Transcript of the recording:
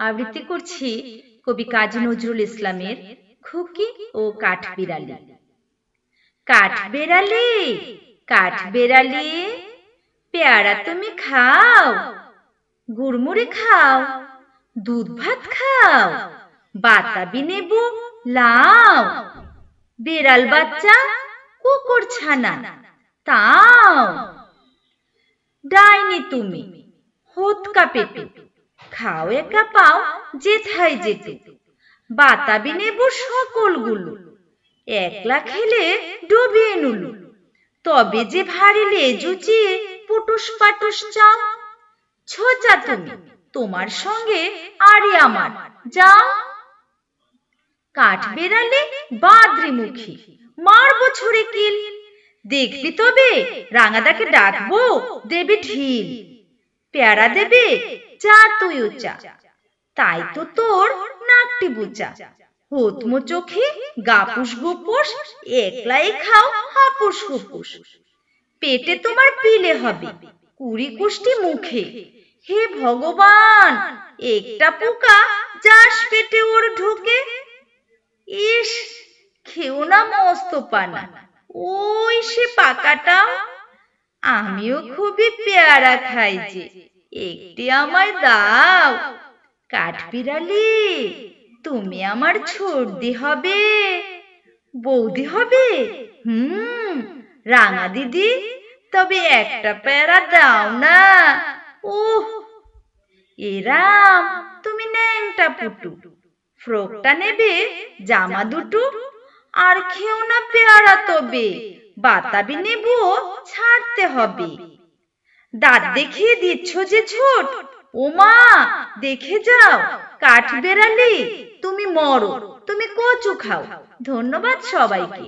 আবৃত্তি করছি কবি কাজী নজরুল ইসলামের খুকি ও কাঠ বিড়ালি। কাঠ বেড়ালি! কাঠ বেড়ালি! পেয়ারা তুমি খাও। গুড়মুড়ি খাও। দুধ ভাত খাও। বাতাবি নেবু লাও। বেড়াল বাচ্চা কুকুর ছানা তাও। ডাইনি তুমি হোতকা পেটে খাও একা পাও যেথায় যেতে। বাতাবি নেবু সকলগুলো। একলা খেলে ডুবিয়ে নুলু। তবে যে ভারী লেজুচিয়ে পুটুস পাটুস চাও। ছোচা তুমি, তোমার সঙ্গে আরে আমার, যাও। কাঠ বেড়ালে বাদ্রি মুখী মারবো ছুড়ে কিল দেখবি তবে রাঙাদাকে ডাকবো, দেবে ঢিল। পেয়ারা দেবে চা তুইও চা তাই তো তোর নাকটি বুচা হোতমো চোখে গাপুস গুপুস, একলাই খাও হাপুস হুপুস পেটে তোমার পিলে হবে কুড়ি কুষ্টি মুখে। হে ভগবান, একটা পোকা যাস পেটে ওর ঢোকে। ইস, খেও না মস্ত পানা। ওই সে পাকাটা আমিও খুবই পেয়ারা খাই যে। একটি আমায় দাও। কাঠবিড়ালি তুমি আমার ছর্দি হবে। বৌদি হবে? হুম, রাঙা দিদি, তবে একটা পেয়ারা দাও না। উহ এরাম তুমি ন্যাংটা পুটু। ফ্রকটা নেবে, জামা দুটো আর খেও না পেয়ারা তবে, বাতাবি নেব ছাড়তে হবে। দাঁত দেখিয়ে দিচ্ছ যে ছোট ও মা দেখে যাও, কাঠ বেড়ালে তুমি মরো, তুমি কচু খাও। ধন্যবাদ সবাইকে।